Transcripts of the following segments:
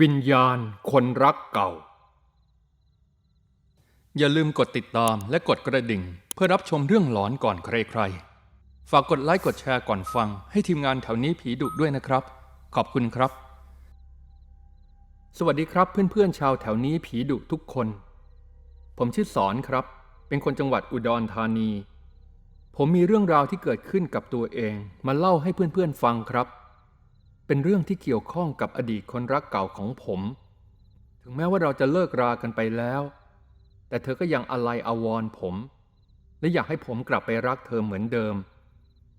วิญญาณคนรักเก่า อย่าลืมกดติดตามและกดกระดิ่ง เพื่อรับชมเรื่องหลอนก่อนใครๆ ฝากกดไลค์กดแชร์ก่อนฟัง ให้ทีมงานแถวนี้ผีดุด้วยนะครับ ขอบคุณครับ สวัสดีครับเพื่อนๆชาวแถวนี้ผีดุทุกคน ผมชื่อสอนครับ เป็นคนจังหวัดอุดรธานี ผมมีเรื่องราวที่เกิดขึ้นกับตัวเอง มาเล่าให้เพื่อนๆฟังครับ เป็นเรื่องที่เกี่ยวข้องกับอดีตคนรักเก่าของผม ถึงแม้ว่าเราจะเลิกรากันไปแล้ว แต่เธอก็ยังอะไรอาวรณ์ผม และอยากให้ผมกลับไปรักเธอเหมือนเดิม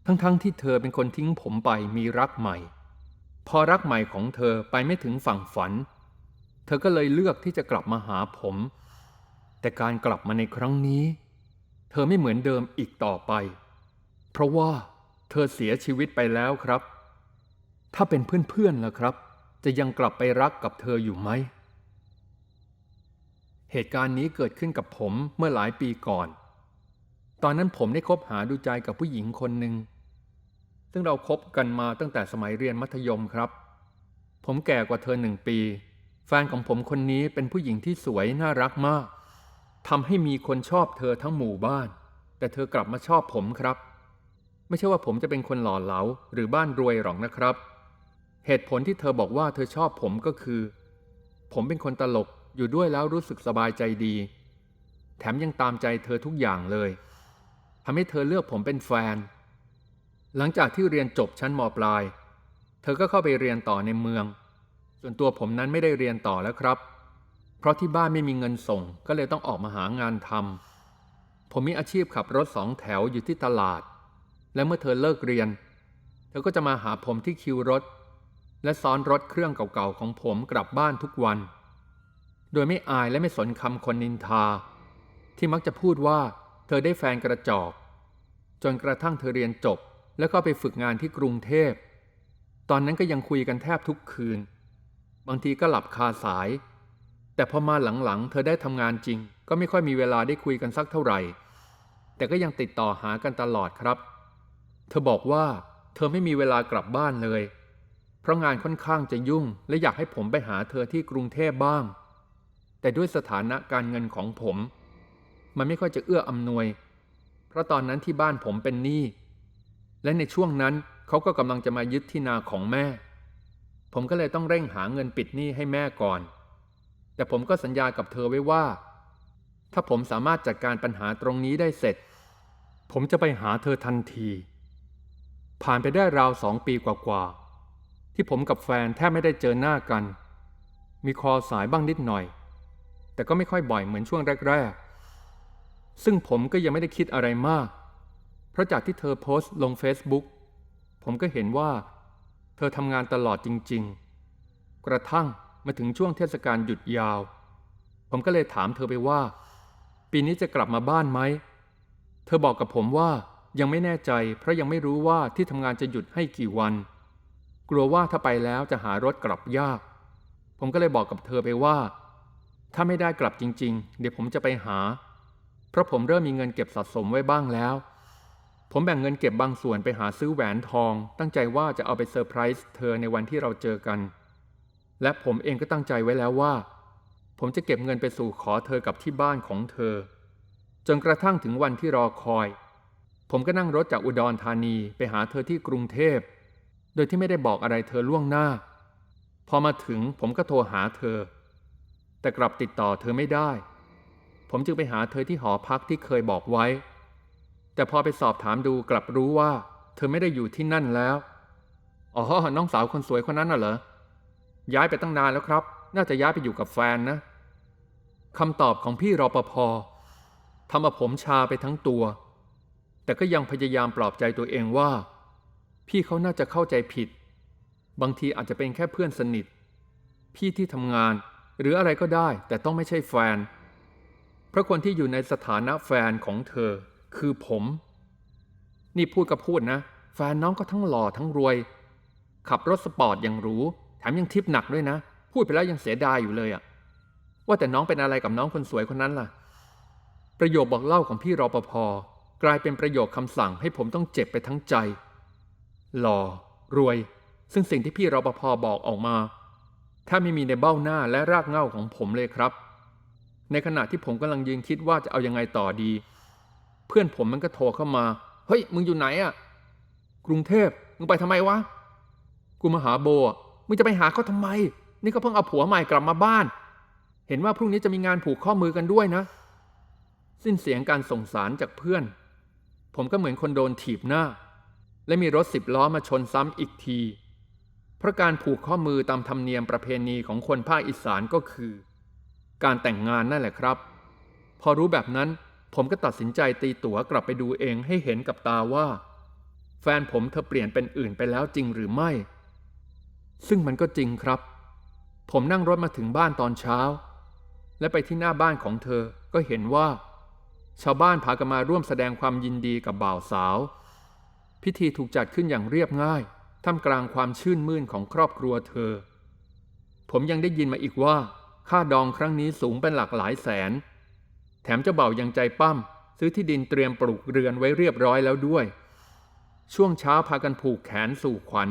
ทั้งๆทที่เธอเป็นคนทิ้งผมไปมีรักใหม่ พอรักใหม่ของเธอไปไม่ถึงฝั่งฝัน เธอก็เลยเลือกที่จะกลับมาหาผม แต่การกลับมาในครั้งนี้ เธอไม่เหมือนเดิมอีกต่อไป เพราะว่าเธอเสียชีวิตไปแล้วครับ ถ้าเป็นเพื่อนๆล่ะครับ จะยังกลับไปรักกับเธออยู่ไหม เหตุการณ์นี้เกิดขึ้นกับผมเมื่อหลายปีก่อน ตอนนั้นผมได้คบหาดูใจกับผู้หญิงคนหนึ่ง ซึ่งเราคบกันมาตั้งแต่สมัยเรียนมัธยมครับ ผมแก่กว่าเธอหนึ่งปี แฟนของผมคนนี้เป็นผู้หญิงที่สวยน่ารักมากทำให้มีคนชอบเธอทั้งหมู่บ้าน แต่เธอกลับมาชอบผมครับ ไม่ใช่ว่าผมจะเป็นคนหล่อเหลาหรือบ้านรวยหรอกนะครับ เหตุผลที่เธอบอกว่าเธอชอบผมก็คือ ผมเป็นคนตลกอยู่ด้วยแล้วรู้สึกสบายใจดี แถมยังตามใจเธอทุกอย่างเลยทำให้เธอเลือกผมเป็นแฟน หลังจากที่เรียนจบชั้นมปลาย เธอก็เข้าไปเรียนต่อในเมือง ส่วนตัวผมนั้นไม่ได้เรียนต่อแล้วครับ เพราะที่บ้านไม่มีเงินส่งก็เลยต้องออกมาหางานทำผมมีอาชีพขับรถสองแถวอยู่ที่ตลาด และเมื่อเธอเลิกเรียน เธอก็จะมาหาผมที่คิวรถ และซ้อนรถเครื่องเก่าๆของผมกลับบ้านทุกวัน โดยไม่อายและไม่สนคำคนนินทา ที่มักจะพูดว่าเธอได้แฟนกระจอก จนกระทั่งเธอเรียนจบ แล้วก็ไปฝึกงานที่กรุงเทพ ตอนนั้นก็ยังคุยกันแทบทุกคืน บางทีก็หลับคาสาย แต่พอมาหลังๆ เธอได้ทำงานจริง ก็ไม่ค่อยมีเวลาได้คุยกันสักเท่าไหร่ แต่ก็ยังติดต่อหากันตลอดครับ เธอบอกว่าเธอไม่มีเวลากลับบ้านเลย ราะงานค่อนข้างจะยุ่ง และอยากให้ผมไปหาเธอที่กรุงเทพบ้าง แต่ด้วยสถานะการเงินของผม มันไม่ค่อยจะเอื้ออำนวย เพราะตอนนั้นที่บ้านผมเป็นหนี้และในช่วงนั้นเขาก็กำลังจะมายึดที่นาของแม่ ผมก็เลยต้องเร่งหาเงินปิดหนี้ให้แม่ก่อน แต่ผมก็สัญญากับเธอไว้ว่า ถ้าผมสามารถจัดการปัญหาตรงนี้ได้เสร็จ ผมจะไปหาเธอทันที ผ่านไปได้ราวสองปีกว่าๆ ที่ผมกับแฟนแทบไม่ได้เจอหน้ากัน มีคอสายบ้างนิดหน่อย แต่ก็ไม่ค่อยบ่อยเหมือนช่วงแรก ๆ ซึ่งผมก็ยังไม่ได้คิดอะไรมาก เพราะจากที่เธอโพสต์ลง Facebook ผมก็เห็นว่า เธอทำงานตลอดจริง ๆ กระทั่งมาถึงช่วงเทศกาลหยุดยาว ผมก็เลยถามเธอไปว่า ปีนี้จะกลับมาบ้านไหม เธอบอกกับผมว่ายังไม่แน่ใจเพราะยังไม่รู้ว่าที่ทำงานจะหยุดให้กี่วัน กลัวว่าถ้าไปแล้วจะหารถกลับยาก ผมก็เลยบอกกับเธอไปว่า ถ้าไม่ได้กลับจริง ๆ เดี๋ยวผมจะไปหา เพราะผมเริ่มมีเงินเก็บสะสมไว้บ้างแล้ว ผมแบ่งเงินเก็บบางส่วนไปหาซื้อแหวนทอง ตั้งใจว่าจะเอาไปเซอร์ไพรส์เธอในวันที่เราเจอกัน และผมเองก็ตั้งใจไว้แล้วว่า ผมจะเก็บเงินไปสู่ขอเธอกับที่บ้านของเธอ จนกระทั่งถึงวันที่รอคอย ผมก็นั่งรถจากอุดรธานีไปหาเธอที่กรุงเทพ โดยที่ไม่ได้บอกอะไรเธอล่วงหน้า พอมาถึงผมก็โทรหาเธอ แต่กลับติดต่อเธอไม่ได้ ผมจึงไปหาเธอที่หอพักที่เคยบอกไว้ แต่พอไปสอบถามดูกลับรู้ว่า เธอไม่ได้อยู่ที่นั่นแล้วอ๋อน้องสาวคนสวยคนนั้นน่ะเหรอย้ายไปตั้งนานแล้วครับ น่าจะย้ายไปอยู่กับแฟนนะคำตอบของพี่รอปภทำเอาผมชาไปทั้งตัว แต่ก็ยังพยายามปลอบใจตัวเองว่า พี่เขาน่าจะเข้าใจผิด บางทีอาจจะเป็นแค่เพื่อนสนิท พี่ที่ทำงาน หรืออะไรก็ได้แต่ต้องไม่ใช่แฟน เพราะคนที่อยู่ในสถานะแฟนของเธอ คือผม นี่พูดก็พูดนะ แฟนน้องก็ทั้งหล่อทั้งรวย ขับรถสปอร์ตอย่างหรูแถมยังทิปหนักด้วยนะ พูดไปแล้วยังเสียดายอยู่เลยอะว่าแต่น้องเป็นอะไรกับน้องคนสวยคนนั้นล่ะ ประโยคบอกเล่าของพี่รอปภกลายเป็นประโยคคำสั่งให้ผมต้องเจ็บไปทั้งใจ หล่อ รวย ซึ่งสิ่งที่พี่รปภบอกออกมา ถ้าไม่มีในเบ้าหน้าและรากเหง้าของผมเลยครับ ในขณะที่ผมกำลังยืนคิดว่าจะเอายังไงต่อดี เพื่อนผมมันก็โทรเข้ามา เฮ้ย มึงอยู่ไหนอะกรุงเทพมึงไปทำไมวะ กูมาหาโบอะมึงจะไปหาเขาทำไม นี่ก็เพิ่งเอาผัวใหม่กลับมาบ้าน เห็นว่าพรุ่งนี้จะมีงานผูกข้อมือกันด้วยนะ สิ้นเสียงการส่งสารจากเพื่อน ผมก็เหมือนคนโดนถีบหน้า และมีรถสิบล้อมาชนซ้ำอีกที เพราะการผูกข้อมือตามธรรมเนียมประเพณีของคนภาคอีสานก็คือ การแต่งงานนั่นแหละครับ พอรู้แบบนั้นผมก็ตัดสินใจตีตั๋วกลับไปดูเองให้เห็นกับตาว่า แฟนผมเธอเปลี่ยนเป็นอื่นไปแล้วจริงหรือไม่ ซึ่งมันก็จริงครับ ผมนั่งรถมาถึงบ้านตอนเช้า และไปที่หน้าบ้านของเธอก็เห็นว่า ชาวบ้านพากันมาร่วมแสดงความยินดีกับบ่าวสาว พิธีถูกจัดขึ้นอย่างเรียบง่ายท่ามกลางความชื่นมื่นของครอบครัวเธอ ผมยังได้ยินมาอีกว่า ค่าดองครั้งนี้สูงเป็นหลักหลายแสน แถมเจ้าเบ่ายังใจปั้ม ซื้อที่ดินเตรียมปลูกเรือนไว้เรียบร้อยแล้วด้วย ช่วงเช้าพากันผูกแขนสู่ขวัญ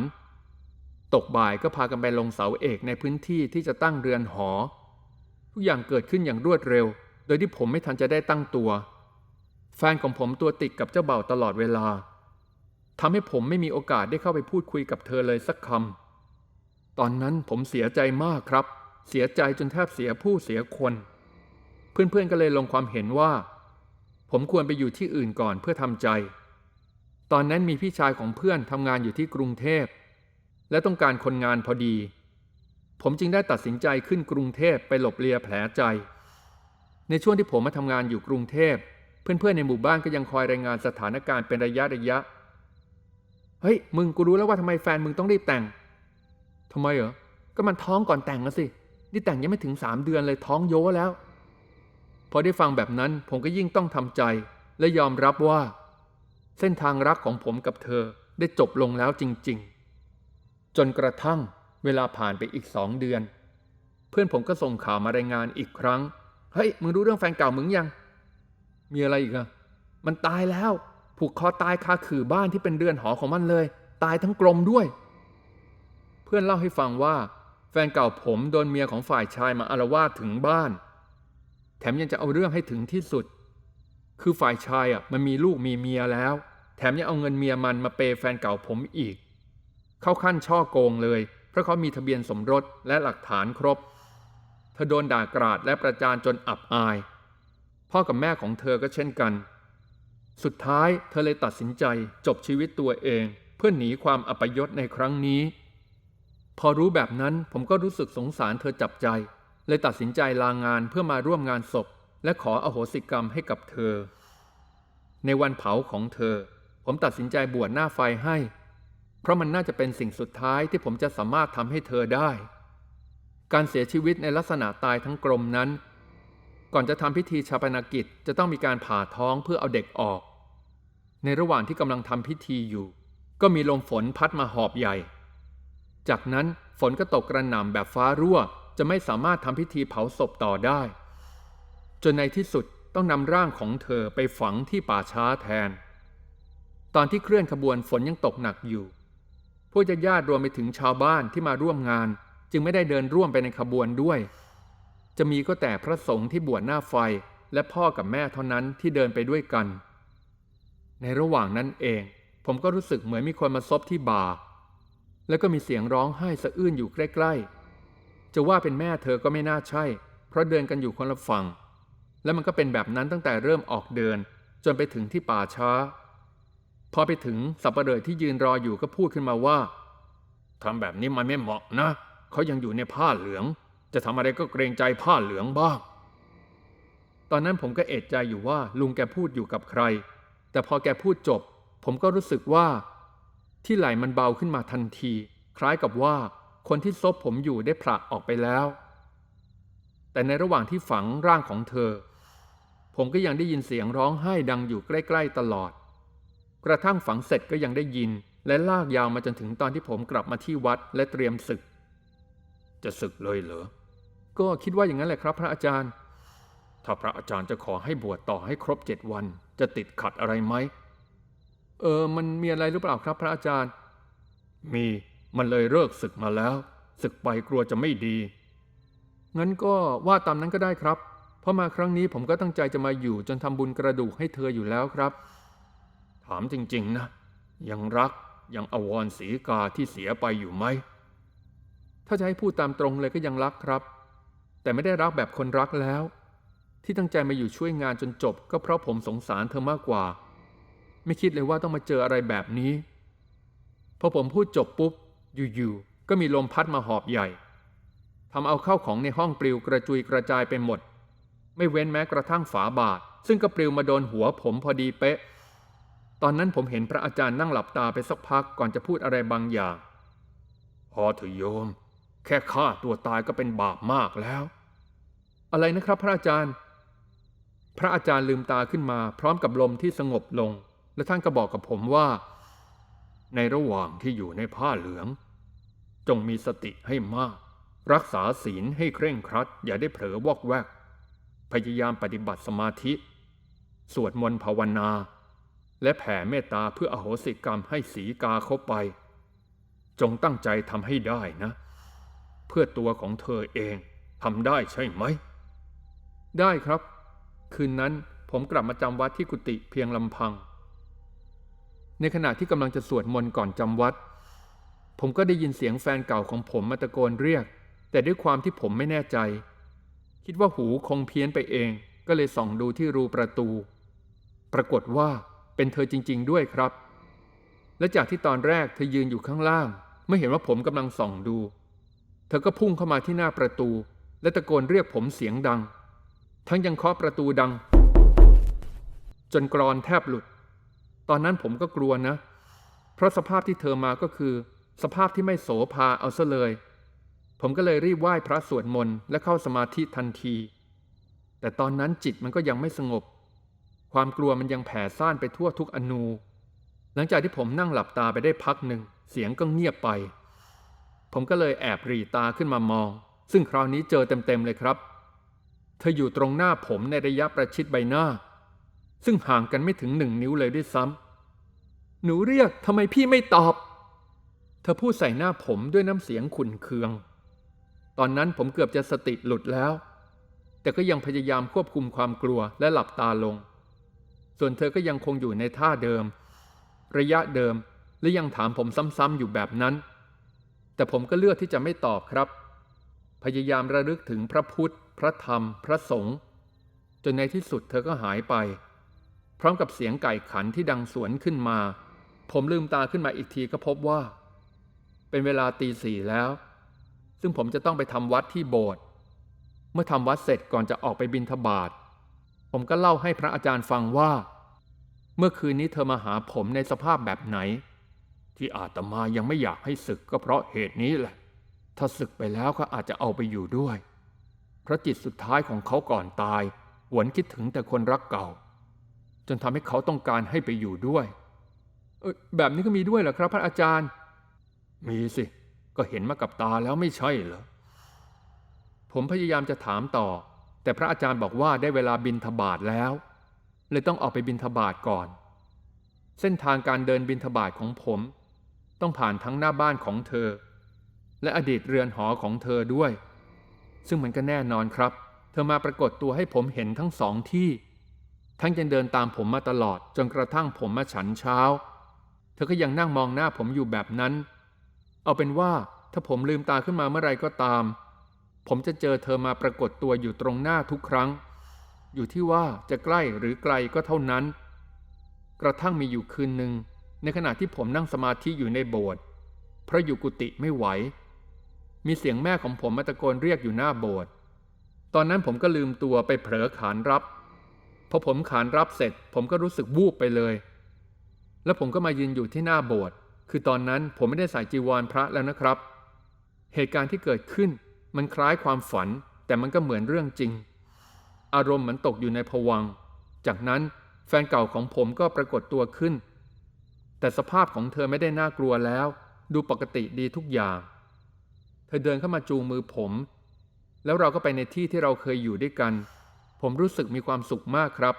ตกบ่ายก็พากันไปลงเสาเอกในพื้นที่ที่จะตั้งเรือนหอ ทุกอย่างเกิดขึ้นอย่างรวดเร็ว โดยที่ผมไม่ทันจะได้ตั้งตัว แฟนของผมตัวติดกับเจ้าเบ่าตลอดเวลา ทำให้ผมไม่มีโอกาสได้เข้าไปพูดคุยกับเธอเลยสักคำ ตอนนั้นผมเสียใจมากครับ เสียใจจนแทบเสียผู้เสียคน เพื่อนๆก็เลยลงความเห็นว่า ผมควรไปอยู่ที่อื่นก่อนเพื่อทำใจ ตอนนั้นมีพี่ชายของเพื่อนทำงานอยู่ที่กรุงเทพ และต้องการคนงานพอดี ผมจึงได้ตัดสินใจขึ้นกรุงเทพไปหลบเลียแผลใจ ในช่วงที่ผมมาทำงานอยู่กรุงเทพ เพื่อนๆในหมู่บ้านก็ยังคอยรายงานสถานการณ์เป็นระยะระยะ เฮ้ยมึงกูรู้แล้วว่าทำไมแฟนมึงต้องรีบแต่งทำไมเหรอ ก็มันท้องก่อนแต่งนะสิ นี่แต่งยังไม่ถึงสามเดือนเลยท้องโยแล้ว พอได้ฟังแบบนั้นผมก็ยิ่งต้องทำใจ และยอมรับว่า เส้นทางรักของผมกับเธอได้จบลงแล้วจริง ๆ จนกระทั่งเวลาผ่านไปอีกสองเดือน เพื่อนผมก็ส่งข่าวมารายงานอีกครั้ง เฮ้ย มึงรู้เรื่องแฟนเก่ามึงยัง มีอะไรอีกอะมันตายแล้ว ผูกคอตายคาขื่อบ้านที่เป็นเรือนหอของมันเลย ตายทั้งกลมด้วย เพื่อนเล่าให้ฟังว่า แฟนเก่าผมโดนเมียของฝ่ายชายมาอารวาสถึงบ้าน แถมยังจะเอาเรื่องให้ถึงที่สุด คือฝ่ายชายอะมันมีลูกมีเมียแล้ว แถมยังเอาเงินเมียมันมาเปย์แฟนเก่าผมอีก เข้าขั้นช่อโกงเลย เพราะเขามีทะเบียนสมรสและหลักฐานครบ เธอโดนด่ากราดและประจานจนอับอาย พ่อกับแม่ของเธอก็เช่นกัน สุดท้ายเธอเลยตัดสินใจจบชีวิตตัวเอง เพื่อหนีความอัปยศในครั้งนี้ พอรู้แบบนั้นผมก็รู้สึกสงสารเธอจับใจ เลยตัดสินใจลางานเพื่อมาร่วมงานศพ และขออโหสิกรรมให้กับเธอ ในวันเผาของเธอ ผมตัดสินใจบวชหน้าไฟให้ เพราะมันน่าจะเป็นสิ่งสุดท้ายที่ผมจะสามารถทำให้เธอได้ การเสียชีวิตในลักษณะตายทั้งกลมนั้น ก่อนจะทำพิธีชาปนกิจจะต้องมีการผ่าท้องเพื่อเอาเด็กออก ในระหว่างที่กำลังทำพิธีอยู่ ก็มีลมฝนพัดมาหอบใหญ่ จากนั้นฝนก็ตกกระหน่ำแบบฟ้ารั่ว จะไม่สามารถทำพิธีเผาศพต่อได้ จนในที่สุดต้องนำร่างของเธอไปฝังที่ป่าช้าแทน ตอนที่เคลื่อนขบวนฝนยังตกหนักอยู่พวกญาติรวมไปถึงชาวบ้านที่มาร่วมงาน จึงไม่ได้เดินร่วมไปในขบวนด้วย จะมีก็แต่พระสงฆ์ที่บวชหน้าไฟและพ่อกับแม่เท่านั้นที่เดินไปด้วยกัน ในระหว่างนั้นเอง ผมก็รู้สึกเหมือนมีคนมาซบที่บ่า แล้วก็มีเสียงร้องไห้สะอื้นอยู่ใกล้ๆ จะว่าเป็นแม่เธอก็ไม่น่าใช่ เพราะเดินกันอยู่คนละฝั่ง และมันก็เป็นแบบนั้นตั้งแต่เริ่มออกเดิน จนไปถึงที่ป่าช้า พอไปถึงสับปะเลอที่ยืนรออยู่ก็พูดขึ้นมาว่าทำแบบนี้มันไม่เหมาะนะ เขายังอยู่ในผ้าเหลือง จะทำอะไรก็เกรงใจผ้าเหลืองบ้าง ตอนนั้นผมก็เอะใจอยู่ว่าลุงแกพูดอยู่กับใคร แต่พอแกพูดจบ ผมก็รู้สึกว่า ที่ไหล่มันเบาขึ้นมาทันที คล้ายกับว่าคนที่ซบผมอยู่ได้ผละออกไปแล้ว แต่ในระหว่างที่ฝังร่างของเธอ ผมก็ยังได้ยินเสียงร้องไห้ดังอยู่ใกล้ ๆ ตลอด กระทั่งฝังเสร็จก็ยังได้ยิน และลากยาวมาจนถึงตอนที่ผมกลับมาที่วัดและเตรียมศึก จะศึกเลยเหรอ ก็คิดว่าอย่างนั้นแหละครับ พระอาจารย์ ถ้าพระอาจารย์จะขอให้บวชต่อให้ครบเจ็ดวัน จะติดขัดอะไรไหม เออ มันมีอะไรหรือเปล่าครับ พระอาจารย์ มีมันเลยเลิกศึกมาแล้วศึกไปกลัวจะไม่ดี งั้นก็ว่าตามนั้นก็ได้ครับ เพราะมาครั้งนี้ผมก็ตั้งใจจะมาอยู่จนทำบุญกระดูกให้เธออยู่แล้วครับ ถามจริง ๆ นะ ยังรักยังอวรศีกาที่เสียไปอยู่ไหม ถ้าจะให้พูดตามตรงเลยก็ยังรักครับ แต่ไม่ได้รักแบบคนรักแล้ว ที่ตั้งใจมาอยู่ช่วยงานจนจบ ก็เพราะผมสงสารเธอมากกว่า ไม่คิดเลยว่าต้องมาเจออะไรแบบนี้ พอผมพูดจบปุ๊บ อยู่ๆ ก็มีลมพัดมาหอบใหญ่ทำเอาเข้าของในห้องปลิวกระจุยกระจายไปหมด ไม่เว้นแม้กระทั่งฝาบาท ซึ่งก็ปลิวมาโดนหัวผมพอดีเป๊ะ ตอนนั้นผมเห็นพระอาจารย์นั่งหลับตาไปสักพักก่อนจะพูดอะไรบางอย่าง พอเถอะโยม แค่ฆ่าตัวตายก็เป็นบาปมากแล้ว อะไรนะครับพระอาจารย์ พระอาจารย์ลืมตาขึ้นมา พร้อมกับลมที่สงบลง และท่านก็บอกกับผมว่า ในระหว่างที่อยู่ในผ้าเหลือง จงมีสติให้มาก รักษาศีลให้เคร่งครัด อย่าได้เผลอวอกแวก พยายามปฏิบัติสมาธิ สวดมนต์ภาวนา และแผ่เมตตาเพื่ออโหสิกรรมให้สีกาเขาไป จงตั้งใจทำให้ได้นะ เพื่อตัวของเธอเองทำได้ใช่ไหม ได้ครับ คืนนั้นผมกลับมาจำวัดที่กุฏิเพียงลำพัง ในขณะที่กำลังจะสวดมนต์ก่อนจำวัด ผมก็ได้ยินเสียงแฟนเก่าของผมมาตะโกนเรียก แต่ด้วยความที่ผมไม่แน่ใจ คิดว่าหูคงเพี้ยนไปเอง ก็เลยส่องดูที่รูประตู ปรากฏว่าเป็นเธอจริง ๆ ด้วยครับ และจากที่ตอนแรกเธอยืนอยู่ข้างล่าง ไม่เห็นว่าผมกำลังส่องดู เธอก็พุ่งเข้ามาที่หน้าประตู และตะโกนเรียกผมเสียงดัง ทั้งยังเคาะประตูดัง จนกรอนแทบหลุด ตอนนั้นผมก็กลัวนะ เพราะสภาพที่เธอมาก็คือ สภาพที่ไม่โสภาเอาซะเลย ผมก็เลยรีบไหว้พระสวดมนต์และเข้าสมาธิทันที แต่ตอนนั้นจิตมันก็ยังไม่สงบ ความกลัวมันยังแผ่ซ่านไปทั่วทุกอนู หลังจากที่ผมนั่งหลับตาไปได้พักหนึ่งเสียงก็เงียบไป ผมก็เลยแอบรีตาขึ้นมามอง ซึ่งคราวนี้เจอเต็มๆเลยครับ เธออยู่ตรงหน้าผมในระยะประชิดใบหน้า ซึ่งห่างกันไม่ถึงหนึ่งนิ้วเลยด้วยซ้ำหนูเรียกทำไมพี่ไม่ตอบ เธอพูดใส่หน้าผมด้วยน้ำเสียงขุนเคือง ตอนนั้นผมเกือบจะสติหลุดแล้ว แต่ก็ยังพยายามควบคุมความกลัวและหลับตาลง ส่วนเธอก็ยังคงอยู่ในท่าเดิม ระยะเดิมและยังถามผมซ้ำๆอยู่แบบนั้น แต่ผมก็เลือกที่จะไม่ตอบครับ พยายามระลึกถึงพระพุทธ พระธรรม พระสงฆ์จนในที่สุดเธอก็หายไป พร้อมกับเสียงไก่ขันที่ดังสวนขึ้นมา ผมลืมตาขึ้นมาอีกทีก็พบว่า เป็นเวลาตีสี่แล้ว ซึ่งผมจะต้องไปทำวัดที่โบสถ์เมื่อทำวัดเสร็จก่อนจะออกไปบิณฑบาตผมก็เล่าให้พระอาจารย์ฟังว่า เมื่อคืนนี้เธอมาหาผมในสภาพแบบไหน ที่อาตมายังไม่อยากให้ศึกก็เพราะเหตุนี้แหละ ถ้าศึกไปแล้วก็อาจจะเอาไปอยู่ด้วย เพราะจิตสุดท้ายของเขาก่อนตาย หวนคิดถึงแต่คนรักเก่า จนทำให้เขาต้องการให้ไปอยู่ด้วยเออแบบนี้ก็มีด้วยเหรอครับ พระอาจารย์ มีสิ ก็เห็นมากับตาแล้วไม่ใช่เหรอ ผมพยายามจะถามต่อ แต่พระอาจารย์บอกว่าได้เวลาบินทบาทแล้ว เลยต้องออกไปบินทบาทก่อน เส้นทางการเดินบินทบาทของผม ต้องผ่านทั้งหน้าบ้านของเธอ และอดีตเรือนหอของเธอด้วย ซึ่งมันก็แน่นอนครับ เธอมาปรากฏตัวให้ผมเห็นทั้งสองที่ ทั้งยังเดินตามผมมาตลอดจนกระทั่งผมมาฉันเช้า เธอก็ยังนั่งมองหน้าผมอยู่แบบนั้น เอาเป็นว่าถ้าผมลืมตาขึ้นมาเมื่อไรก็ตาม ผมจะเจอเธอมาปรากฏตัวอยู่ตรงหน้าทุกครั้ง อยู่ที่ว่าจะใกล้หรือไกลก็เท่านั้น กระทั่งมีอยู่คืนหนึ่ง ในขณะที่ผมนั่งสมาธิอยู่ในโบสถ์พระอยู่กุฏิไม่ไหว มีเสียงแม่ของผมมาตะโกนเรียกอยู่หน้าโบสถ์ตอนนั้นผมก็ลืมตัวไปเผลอขานรับ พอผมขานรับเสร็จ ผมก็รู้สึกวูบไปเลย แล้วผมก็มายืนอยู่ที่หน้าโบสถ์คือตอนนั้นผมไม่ได้ใส่จีวรพระแล้วนะครับ เหตุการณ์ที่เกิดขึ้นมันคล้ายความฝัน แต่มันก็เหมือนเรื่องจริง อารมณ์เหมือนตกอยู่ในภวัง จากนั้นแฟนเก่าของผมก็ปรากฏตัวขึ้น แต่สภาพของเธอไม่ได้น่ากลัวแล้ว ดูปกติดีทุกอย่าง เธอเดินเข้ามาจูงมือผม แล้วเราก็ไปในที่ที่เราเคยอยู่ด้วยกัน ผมรู้สึกมีความสุขมากครับ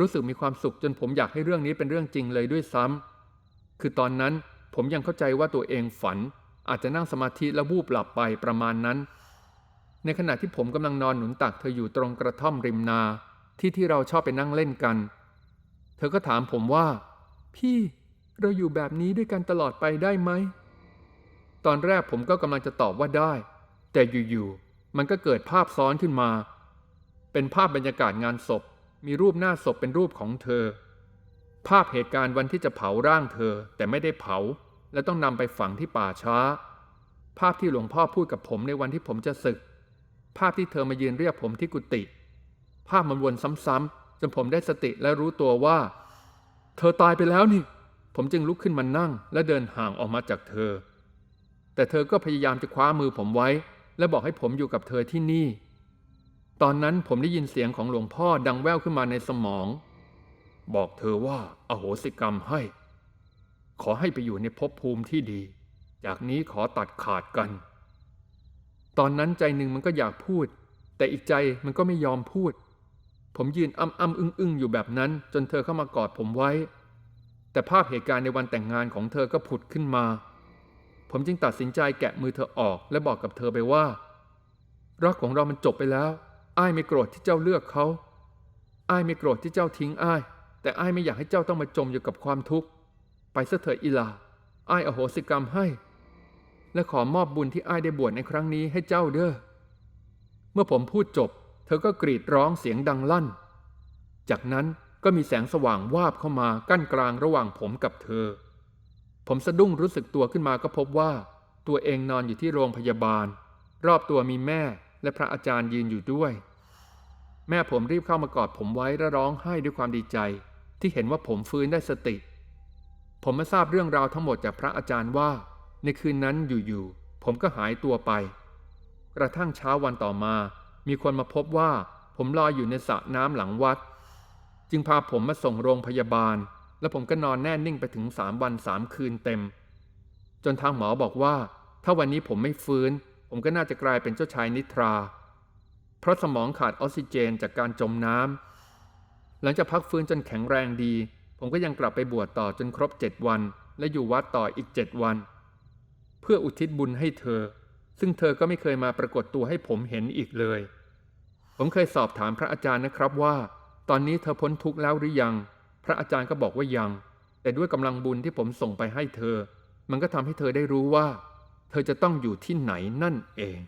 รู้สึกมีความสุขจนผมอยากให้เรื่องนี้เป็นเรื่องจริงเลยด้วยซ้ำคือตอนนั้นผมยังเข้าใจว่าตัวเองฝัน อาจจะนั่งสมาธิแล้ววูบหลับไปประมาณนั้น ในขณะที่ผมกำลังนอนหนุนตักเธออยู่ตรงกระท่อมริมนาที่ที่เราชอบไปนั่งเล่นกัน เธอก็ถามผมว่า พี่เราอยู่แบบนี้ด้วยกันตลอดไปได้ไหม ตอนแรกผมก็กำลังจะตอบว่าได้ แต่อยู่ๆมันก็เกิดภาพซ้อนขึ้นมา เป็นภาพบรรยากาศงานศพ มีรูปหน้าศพเป็นรูปของเธอ ภาพเหตุการณ์วันที่จะเผาร่างเธอ แต่ไม่ได้เผา และต้องนำไปฝังที่ป่าช้า ภาพที่หลวงพ่อพูดกับผมในวันที่ผมจะศึก ภาพที่เธอมายืนเรียกผมที่กุฏิภาพมันวนซ้ำๆจนผมได้สติและรู้ตัวว่า เธอตายไปแล้วนี่ ผมจึงลุกขึ้นมานั่ง และเดินห่างออกมาจากเธอ แต่เธอก็พยายามจะคว้ามือผมไว้ และบอกให้ผมอยู่กับเธอที่นี่ ตอนนั้นผมได้ยินเสียงของหลวงพ่อดังแว่วขึ้นมาในสมอง บอกเธอว่าอโหสิกรรมให้ ขอให้ไปอยู่ในภพภูมิที่ดี จากนี้ขอตัดขาดกัน ตอนนั้นใจหนึ่งมันก็อยากพูด แต่อีกใจมันก็ไม่ยอมพูด ผมยืนอ้ำอ้ำอึ้งอึ้งอยู่แบบนั้น จนเธอเข้ามากอดผมไว้ แต่ภาพเหตุการณ์ในวันแต่งงานของเธอก็ผุดขึ้นมา ผมจึงตัดสินใจแกะมือเธอออกและบอกกับเธอไปว่า รักของเรามันจบไปแล้ว อ้ายไม่โกรธที่เจ้าเลือกเขา อ้ายไม่โกรธที่เจ้าทิ้งอ้าย แต่อ้ายไม่อยากให้เจ้าต้องมาจมอยู่กับความทุกข์ ไปซะเถิดอีลา อ้ายอโหสิกรรมให้ และขอมอบบุญที่อ้ายได้บวชในครั้งนี้ให้เจ้าเด้อ เมื่อผมพูดจบ เธอก็กรีดร้องเสียงดังลั่น จากนั้นก็มีแสงสว่างวาบเข้ามากั้นกลางระหว่างผมกับเธอ ผมสะดุ้งรู้สึกตัวขึ้นมาก็พบว่า ตัวเองนอนอยู่ที่โรงพยาบาล รอบตัวมีแม่และพระอาจารย์ยืนอยู่ด้วย แม่ผมรีบเข้ามากอดผมไว้และร้องไห้ด้วยความดีใจ ที่เห็นว่าผมฟื้นได้สติ ผมมาทราบเรื่องราวทั้งหมดจากพระอาจารย์ว่า ในคืนนั้นอยู่ๆผมก็หายตัวไป กระทั่งเช้าวันต่อมา มีคนมาพบว่าผมลอยอยู่ในสระน้ำหลังวัด จึงพาผมมาส่งโรงพยาบาล และผมก็นอนแน่นิ่งไปถึงสามวันสามคืนเต็ม จนทางหมอบอกว่า ถ้าวันนี้ผมไม่ฟื้น ผมก็น่าจะกลายเป็นเจ้าชายนิทรา เพราะสมองขาดออกซิเจนจากการจมน้ำหลังจากพักฟื้นจนแข็งแรงดี ผมก็ยังกลับไปบวชต่อจนครบเจ็ดวัน และอยู่วัดต่ออีกเจ็ดวัน เพื่ออุทิศบุญให้เธอ ซึ่งเธอก็ไม่เคยมาปรากฏตัวให้ผมเห็นอีกเลย ผมเคยสอบถามพระอาจารย์นะครับว่า ตอนนี้เธอพ้นทุกข์แล้วหรือยัง พระอาจารย์ก็บอกว่ายัง แต่ด้วยกำลังบุญที่ผมส่งไปให้เธอ มันก็ทำให้เธอได้รู้ว่า เธอจะต้องอยู่ที่ไหนนั่นเอง